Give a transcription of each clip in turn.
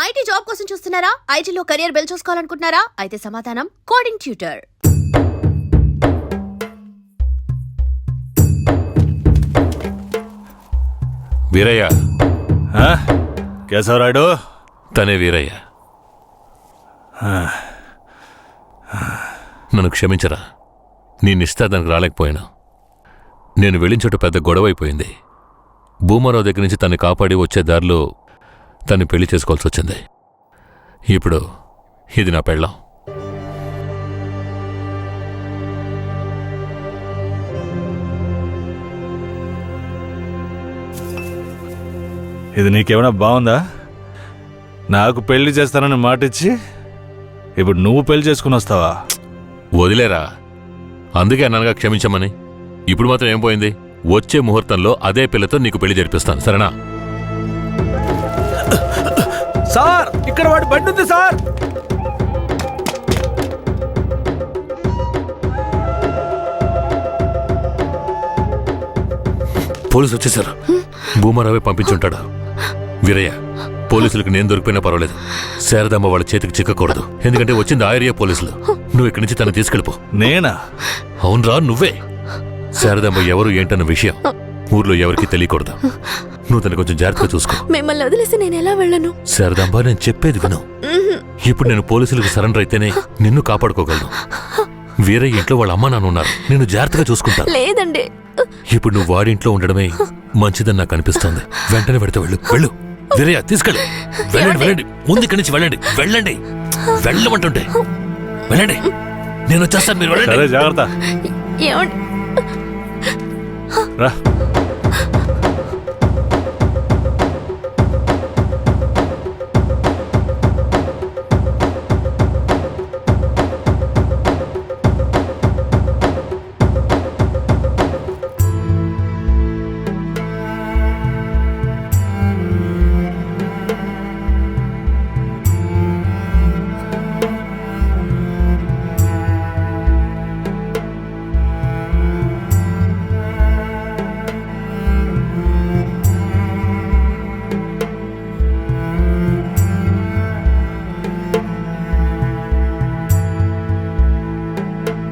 IT job కోసం చూస్తున్నారా? ఐటీలో కెరియర్ బిల్డ్ చూసుకోవాలనుకుంటున్నారా? అయితే సమాధానం కోడింగ్ ట్యూటర్ వీరయ్య? కేశవరాయుడు? తనే వీరయ్య. నన్ను క్షమించరా. నీ నిస్తాదానికి రాలేకపోయాను. నేను వెళ్ళిన చోట పెద్ద గొడవ అయిపోయింది భూమారావు దగ్గర నుంచి తన్ని కాపాడి వచ్చే దారిలో తన్ని పెళ్ళి చేసుకోవాల్సి వచ్చింది. ఇప్పుడు ఇది నా పెళ్ళం. ఇది నీకేమైనా బాగుందా? నాకు పెళ్ళి చేస్తానని మాటిచ్చి ఇప్పుడు నువ్వు పెళ్ళి చేసుకుని వస్తావా? వదిలేరా. అందుకే అన్నానుగా క్షమించమని. ఇప్పుడు మాత్రం ఏం పోయింది? వచ్చే ముహూర్తంలో అదే పిల్లతో నీకు పెళ్ళి జరిపిస్తాను. సరేనా? ఇక్కడ వాడి బండి ఉంది సార్. పోలీసు వచ్చేసారు. భూమారావే పంపించుంటాడు. వీరయ్య పోలీసులకు నేను దొరికిపోయినా పర్వాలేదు. శారదమ్మ వాళ్ళ చేతికి చిక్కకూడదు. ఎందుకంటే వచ్చింది ఆ ఏరియా పోలీసులు. నువ్వు ఇక్కడి నుంచి తను తీసుకెళ్ళిపో. నేనా? అవునరా నువ్వే. శారదమ్మ ఎవరు ఏంటన్న విషయం ఊర్లో ఎవరికి తెలియకూడదు. నువ్వు తను కొంచెం జాగ్రత్తగా చూసుకో. మిమ్మల్ని వదిలేసి నేను ఎలా వెళ్ళను? శారదాంబ నేను చెప్పేది విను. ఇప్పుడు నేను పోలీసులకు సరెండర్ అయితేనే నిన్ను కాపాడుకోగలను. వీరయ్య ఇంట్లో వాళ్ళ అమ్మ నాన్న ఉన్నారు. నేను జాగ్రత్తగా చూసుకుంటాను లేదండి. ఇప్పుడు నువ్వు వాడింట్లో ఉండడమే మంచిదని నాకు అనిపిస్తోంది. వెంటనే పెడితే వెళ్ళు. వెళ్ళు. వీరయ్య తీసుకెళ్ళు. వెళ్ళండి వెళ్ళండి. ముందు ఇక్కడి నుంచి వెళ్ళండి. వెళ్ళండి. వెళ్ళమంటుంటే. వెళ్ళండి. నేను వచ్చేస్తాను. మీరు వెళ్ళండి. జాగ్రత్త. ఏమండి? రా.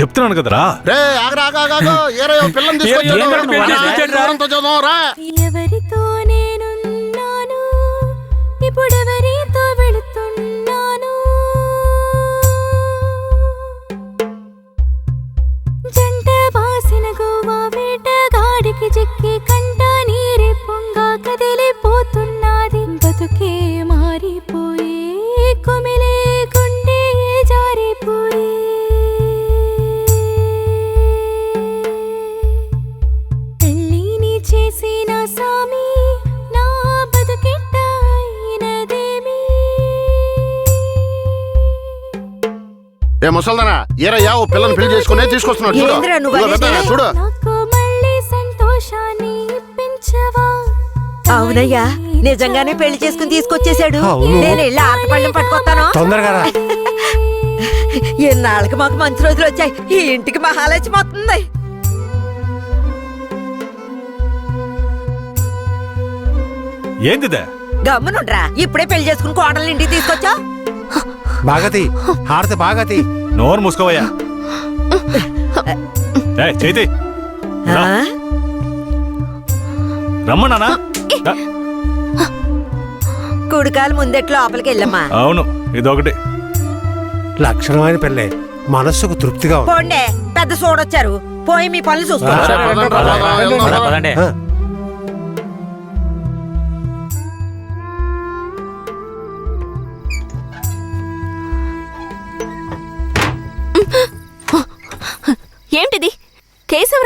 చెప్తున్నాను కదరా. రే ఆగరా పిల్లని తీసుకొచ్చాడు. రా, తీసుకొచ్చాడు. ఎవరితో నేనున్నాను? ఇప్పుడెవరితో చేసుకునే తీసుకొస్తున్నాడు చూడు. ఏందిరా నువ్వు ఇదిగో పెద్దనా, అనేది? చూడు. నాకు మళ్ళీ సంతోషాన్ని ఇప్పించవా? అవునయ్యా నిజంగానే పెళ్ళి చేసుకుని తీసుకొచ్చేశాడు. నేను వెళ్ళి ఆటపళ్ళం పట్టుకొస్తాను. తొందరగా రా. ఎన్నాళ్ళకి మాకు మంచి రోజులు వచ్చాయి. ఈ ఇంటికి మహాలక్ష్మి వస్తుంది. ఏందిదే గమ్మునుండ్రా. ఇప్పుడే పెళ్ళి చేసుకుని కోడలు ఇంటికి తీసుకొచ్చా? బాగతి హారతి బాగతి నోరు మూసుకోవయ్యా. చేతి రా. రమ్మన్నానా రా. కుడికాలు ముందెట్లు లోపలికి వెళ్ళమ్మా అవును ఇదొకటి లక్షణమైన పెళ్ళే మనస్సుకు తృప్తిగా ఉంది పోండే పెద్ద చూడొచ్చారు పోయి మీ పనులు చూసుకోండి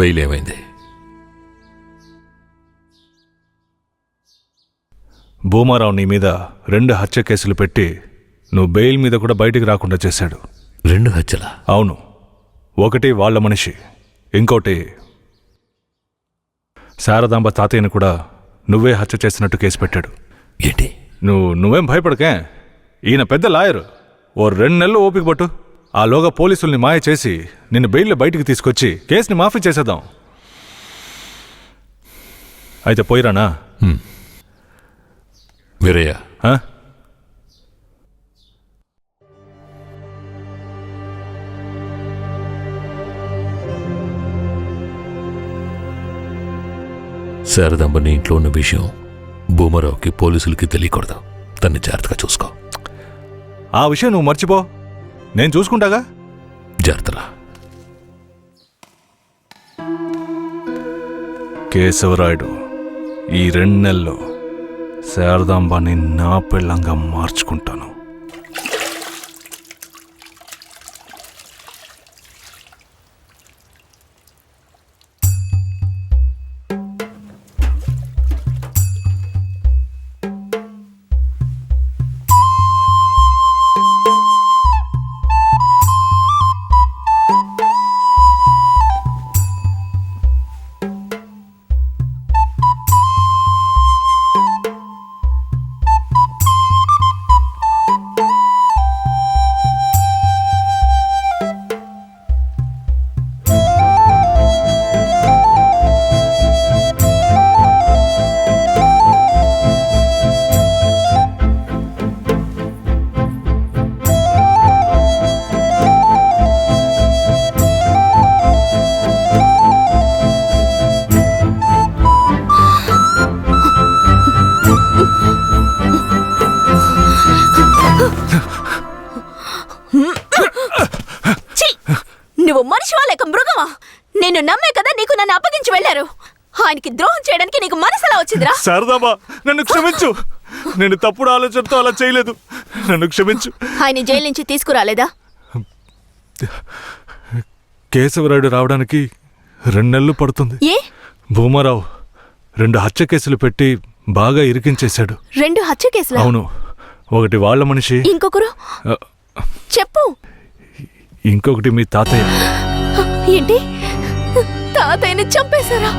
బెయిల్ ఏమైంది భూమారావు నీ మీద రెండు హత్య కేసులు పెట్టి నువ్వు బెయిల్ మీద కూడా బయటికి రాకుండా చేశాడు. రెండు హత్యలా? అవును. ఒకటి వాళ్ళ మనిషి ఇంకోటి శారదాంబ తాతయ్యను కూడా నువ్వే హత్య చేసినట్టు కేసు పెట్టాడు. ఏంటి? నువ్వు నువ్వేం భయపడకే? ఈయన పెద్ద లాయరు. ఓ రెండు నెలలు ఓపిక పట్టు. ఆలోగా పోలీసుల్ని మాయ చేసి నిన్ను బెయిల్లో బయటికి తీసుకొచ్చి కేసుని మాఫీ చేసేద్దాం. అయితే పోయిరానా? వీరయ్య. ఆ? శారదాంబ నీ ఇంట్లో ఉన్న విషయం భూమరావుకి పోలీసులకి తెలియకూడదు. తన్ని జాగ్రత్తగా చూసుకో. ఆ విషయం నువ్వు మర్చిపో. నేను చూసుకుంటాగా? జాగ్రత్తలా కేశవరాయుడు ఈ రెండు నెలల్లో శారదాంబాని నా పెళ్ళంగా మార్చుకుంటాను. ఆయనకి ద్రోహం చేయడానికి నీకు మనసులా వచ్చిందిరా? శారదాంబా నన్ను క్షమించు. నేను తప్పుడు ఆలోచనతో అలా చేయలేదు. నన్ను క్షమించు. ఆయన జైలు నుంచి తీసుకురాలేదా? కేశవరాయుడు రావడానికి రెండు నెలలు పడుతుంది. ఏ? భూమారావు రెండు హత్య కేసులు పెట్టి బాగా ఇరికించేశాడు. రెండు హత్య కేసులా? అవును. ఒకటి వాళ్ళ మనిషి. ఇంకొకరు? చెప్పు. ఇంకొకటి మీ తాతయ్య. ఏంటి? తాతయ్యని చంపేశారా?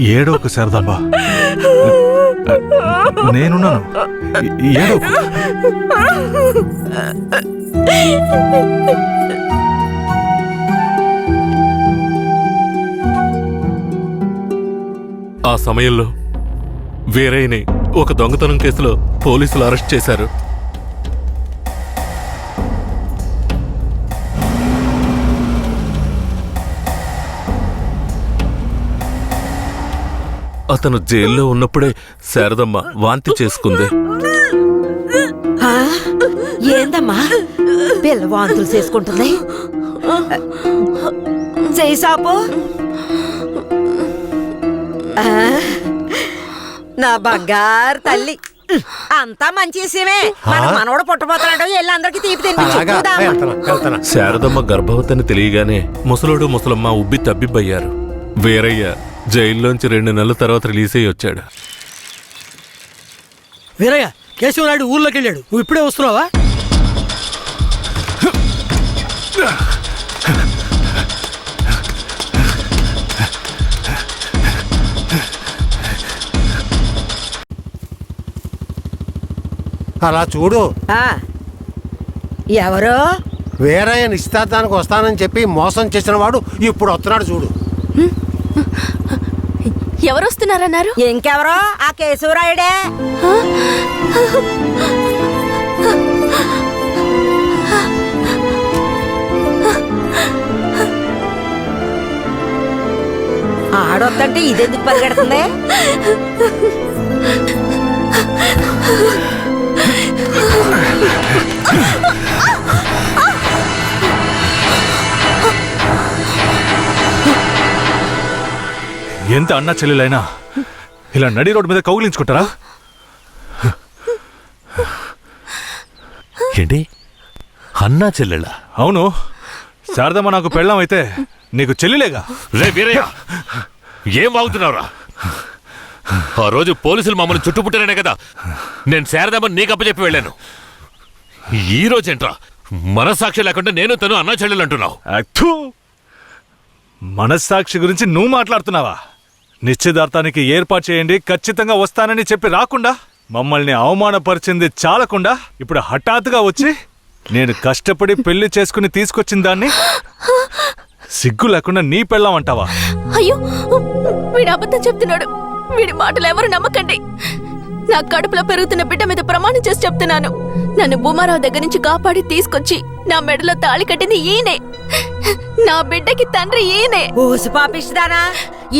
ఏడోకు శారదాంబా నేనున్నాను. ఏడో ఆ సమయంలో వేరైన ఒక దొంగతనం కేసులో పోలీసులు అరెస్ట్ చేశారు. అతను జైల్లో ఉన్నప్పుడే శారదమ్మ వాంతి చేసుకుంది. ఆ, ఏందమ్మా? పిల్ల వాంతులు చేసుకుంటుంది. చేయి సాపు ఆ, నా బంగారు తల్లి. అంతా మంచి విషయమే. మన మనవడు పుట్టబోతున్నాడు వెళ్ళి అందరికి తీపి తినిపించు. అలాగా? వెళ్తాను వెళ్తాను. శారదమ్మ గర్భవతిని తెలియగానే ముసలోడు ముసలమ్మ ఉబ్బి తబ్బిబ్బయ్యారు. వీరయ్య జైల్లోంచి రెండు నెలల తర్వాత రిలీజ్ అయ్యి వచ్చాడు. వీరయ్య కేశవనాయుడు ఊర్లోకి వెళ్ళాడు నువ్వు ఇప్పుడే వస్తున్నావా? అలా చూడు. ఎవరు? వేరే నిశ్చితార్థానికి వస్తానని చెప్పి మోసం చేసిన వాడు ఇప్పుడు వస్తున్నాడు చూడు. ఎవరొస్తున్నారన్నారు? ఇంకెవరో? ఆ కేశవరాయుడే. ఆడొద్దంటే ఇదెందుకు పరిగెడుతుంది? ఎంత అన్నా చెల్లెలైనా ఇలా నడి రోడ్డు మీద కౌగిలించుకుంటారా? ఏంటి? అన్నా చెల్లెళ్ళా? అవును. శారదమ్మ నాకు పెళ్ళం అయితే నీకు చెల్లిలేగా? రే వీరయ్య ఏం వాగుతున్నావురా? ఆ రోజు పోలీసులు మమ్మల్ని చుట్టుముట్టారనే కదా. నేను శారదామని నీకు అప్పచెప్పి వెళ్ళాను. ఈ రోజేంట్రా? మనస్సాక్షి లేకుండా నేను తను అన్నా చెల్లెలు అంటున్నావు. అత్తు మనస్సాక్షి గురించి నువ్వు మాట్లాడుతున్నావా? నిశ్చితార్థానికి ఏర్పాటు చేయండి. ఖచ్చితంగా వస్తానని చెప్పి రాకుండా మమ్మల్ని అవమానపరిచింది చాలకుండా ఇప్పుడు హఠాత్తుగా వచ్చి నేను కష్టపడి పెళ్ళి చేసుకుని తీసుకొచ్చిన దాన్ని సిగ్గు లేకుండా నీ పెళ్ళాం అంటావా? అయ్యో వీడు అబద్ధం చెప్తున్నాడు. వీడి మాటలు ఎవరు నమ్మకండి. నా కడుపులో పెరుగుతున్న బిడ్డ మీద ప్రమాణం చేసి చెప్తున్నాను. నన్ను భూమారావు దగ్గర నుంచి కాపాడి తీసుకొచ్చి నా మెడలో తాళి కట్టింది ఈయనే. నా బిడ్డకి తండ్రి ఈయనే. ఊసి పాపిస్తుదానా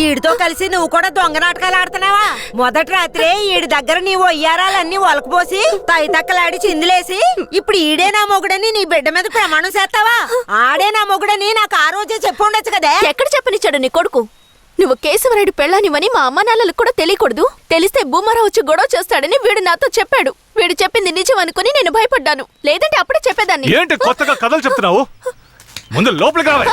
ఈడితో కలిసి నువ్వు కూడా దొంగ నాటకాలు ఆడుతున్నావా? మొదటి రాత్రే ఈడి దగ్గర నీ ఒయ్యారాలన్నీ ఒలకపోసి తైతక్కలాడి చిందులేసి ఇప్పుడు ఈడే నా మొగుడని నీ బిడ్డ మీద ప్రమాణం చేస్తావా? ఆడే నా మొగుడని నాకు ఆ రోజే చెప్పు ఉండొచ్చు కదే? ఎక్కడ చెప్పనిచ్చాడు నీ కొడుకు? నువ్వు కేశవరాయుడు పెళ్ళానివని మా అమ్మ నాన్నలకు కూడా తెలియకూడదు. తెలిస్తే భూమారావు వచ్చి గొడవ చేస్తాడని వీడు నాతో చెప్పాడు. వీడు చెప్పింది నిజం అనుకుని నేను భయపడ్డాను. లేదంటే అప్పుడే చెప్పేదాన్ని. ఏంటి కొత్తగా కథలు చెప్తున్నావు? ముందు లోపలికి రావాలి.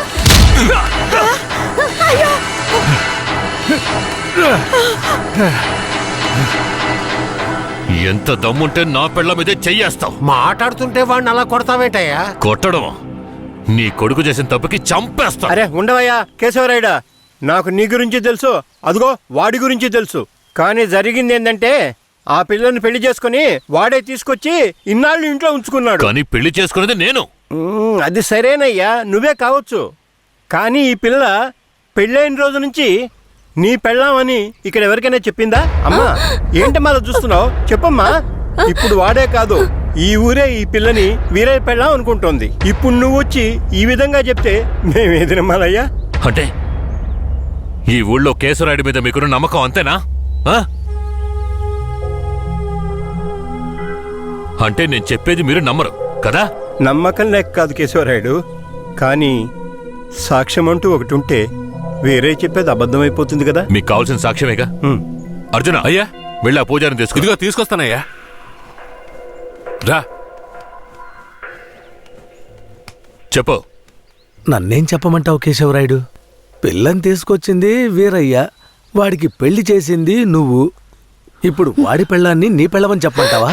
ఎంత దమ్ముంటే నా పెళ్ళ మీదే చెయ్యేస్తావు. మాట్లాడుతుంటే వాడిని అలా కొడతావేంటయ్యా? కొట్టడం. నీ కొడుకు చేసిన తప్పుకి చంపేస్తా. అరే ఉండవయ్యా కేశవరాయుడా నాకు నీ గురించి తెలుసు అదిగో వాడి గురించి తెలుసు. కానీ జరిగింది ఏంటంటే ఆ పిల్లని పెళ్ళి చేసుకుని వాడే తీసుకొచ్చి ఇన్నాళ్ళు ఇంట్లో ఉంచుకున్నాడు. కానీ పెళ్ళి చేసుకునేది నేను. అది సరేనయ్యా నువ్వే కావచ్చు. కానీ ఈ పిల్ల పెళ్ళైన రోజు నుంచి నీ పెళ్ళామని ఇక్కడ ఎవరికైనా చెప్పిందా? అమ్మా ఏంటమ్మా అలా చూస్తున్నావు? చెప్పమ్మా. ఇప్పుడు వాడే కాదు ఈ ఊరే ఈ పిల్లని వీరే పెళ్ళాం అనుకుంటోంది. ఇప్పుడు నువ్వు వచ్చి ఈ విధంగా చెప్తే మేమేది నమ్మాలయ్యా అంటే ఈ ఊళ్ళో కేశవరాయుడి మీద మీకున్న నమ్మకం అంతేనా? ఆ? అంటే నేను చెప్పేది మీరు నమ్మరు కదా? నమ్మకం లేక కాదు కేశవరాయుడు. కానీ సాక్ష్యం అంటూ ఒకటి ఉంటే వేరే చెప్పేది అబద్ధమైపోతుంది కదా. మీకు కావాల్సిన సాక్ష్యమేగా. అర్జున అయ్యా. వెళ్ళి ఆ పూజారిని తీసుకు ఇదిగో తీసుకొస్తానయ్యా. రా. చెప్పు. నన్నేం చెప్పమంటావు కేశవరాయుడు? పిల్లని తీసుకొచ్చింది వీరయ్య. వాడికి పెళ్ళి చేసింది నువ్వు. ఇప్పుడు వాడి పెళ్ళాన్ని నీ పెళ్ళమని చెప్పమంటావా!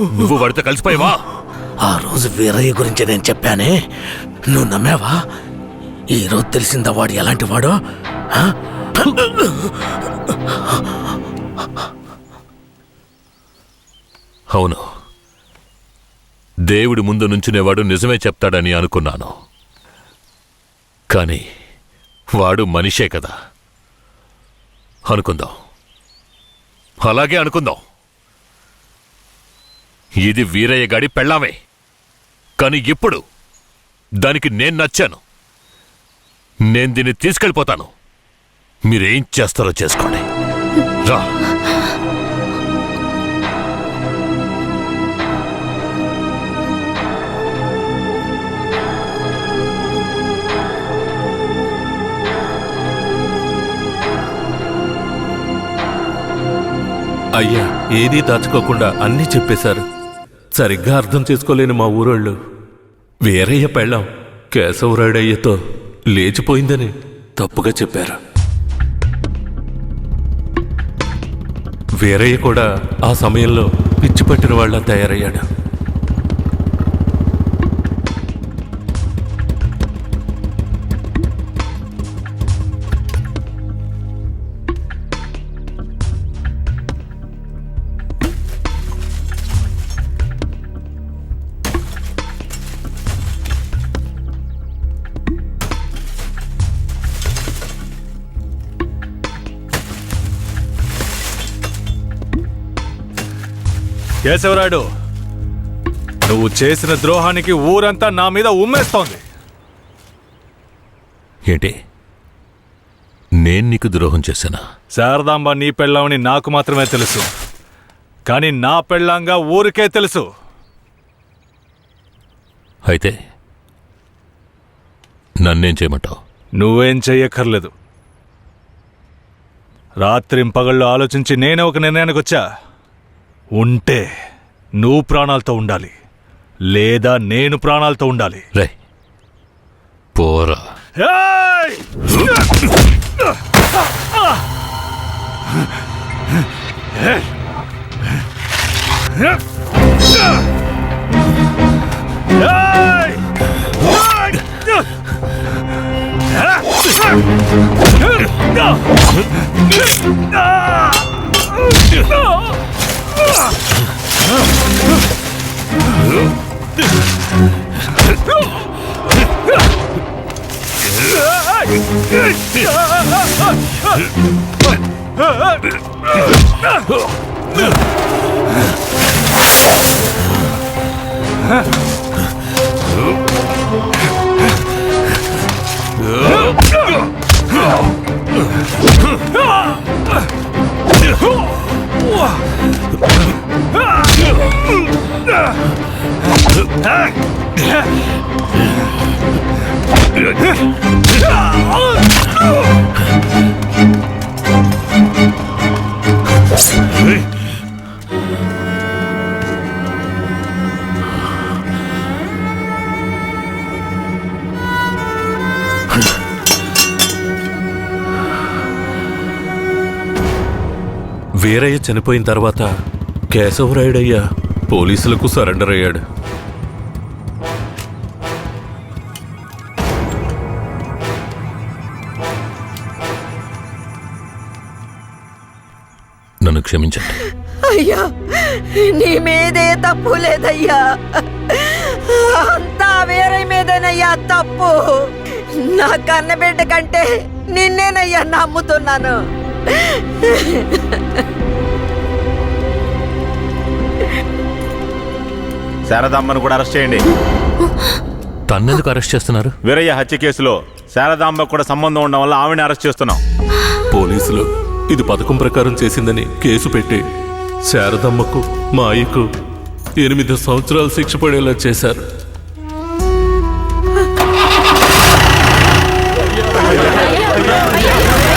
నువ్వు వాడితో కలిసిపోయావా ఆ రోజు వీరయ్య గురించి నేను చెప్పానే. నువ్వు నమ్మావా? ఈ రోజు తెలిసిందా వాడు ఎలాంటి వాడో? అవును. దేవుడి ముందు నుంచునేవాడు నిజమే చెప్తాడని అనుకున్నాను. కానీ వాడు మనిషే కదా. అనుకుందాం. అలాగే అనుకుందాం. ఇది వీరయ్య గాడి పెళ్ళామే. కానీ ఇప్పుడు దానికి నేను నచ్చాను. నేను దీన్ని తీసుకెళ్ళిపోతాను. మీరేం చేస్తారో చేసుకోండి. రా. అయ్యా ఏదీ దాచుకోకుండా అన్నీ చెప్పేశారు. సరిగ్గా అర్థం చేసుకోలేని మా ఊరోళ్ళు. వేరయ్య పెళ్ళాం కేశవరాయుడయ్యతో లేచిపోయిందని తప్పుగా చెప్పారు. వేరయ్య కూడా ఆ సమయంలో పిచ్చి పట్టిన వాళ్ళ తయారయ్యాడు. కేశవరాయుడు నువ్వు చేసిన ద్రోహానికి ఊరంతా నా మీద ఉమ్మేస్తోంది. ఏంటి? నేను నీకు ద్రోహం చేశానా? శారదాంబ నీ పెళ్ళామని నాకు మాత్రమే తెలుసు. కానీ నా పెళ్ళాంగా ఊరికే తెలుసు. అయితే నన్నేం చేయమంటావు? నువ్వేం చెయ్యక్కర్లేదు. రాత్రింపగళ్ళు ఆలోచించి నేనే ఒక నిర్ణయానికి వచ్చా ఉంటే నువ్వు ప్రాణాలతో ఉండాలి లేదా నేను ప్రాణాలతో ఉండాలి. రే పోరా. Huh! Ah! వీరయ్య చనిపోయిన తర్వాత కేశవరాయుడయ్య పోలీసులకు సరెండర్ అయ్యాడు. నన్ను క్షమించండి. అయ్యా నీ మీదే తప్పు లేదయ్యా. అంతా వేరే మీదేనయ్యా తప్పు. నా కన్నబిడ్డ కంటే నిన్నేనయ్యా నమ్ముతున్నాను. శారదాంబను కూడా అరెస్ట్ చేయండి. తన్నెందుకు అరెస్ట్ చేస్తున్నారు? వీరయ్య హత్య కేసులో శారదాంబ కూడా సంబంధం ఉండడం వల్ల ఆవిడని అరెస్ట్ చేస్తున్నాం. పోలీసులు ఇది పథకం ప్రకారం చేసిందని కేసు పెట్టి శారదమ్మకు మా అయ్యకు ఎనిమిది సంవత్సరాలు శిక్ష పడేలా చేశారు.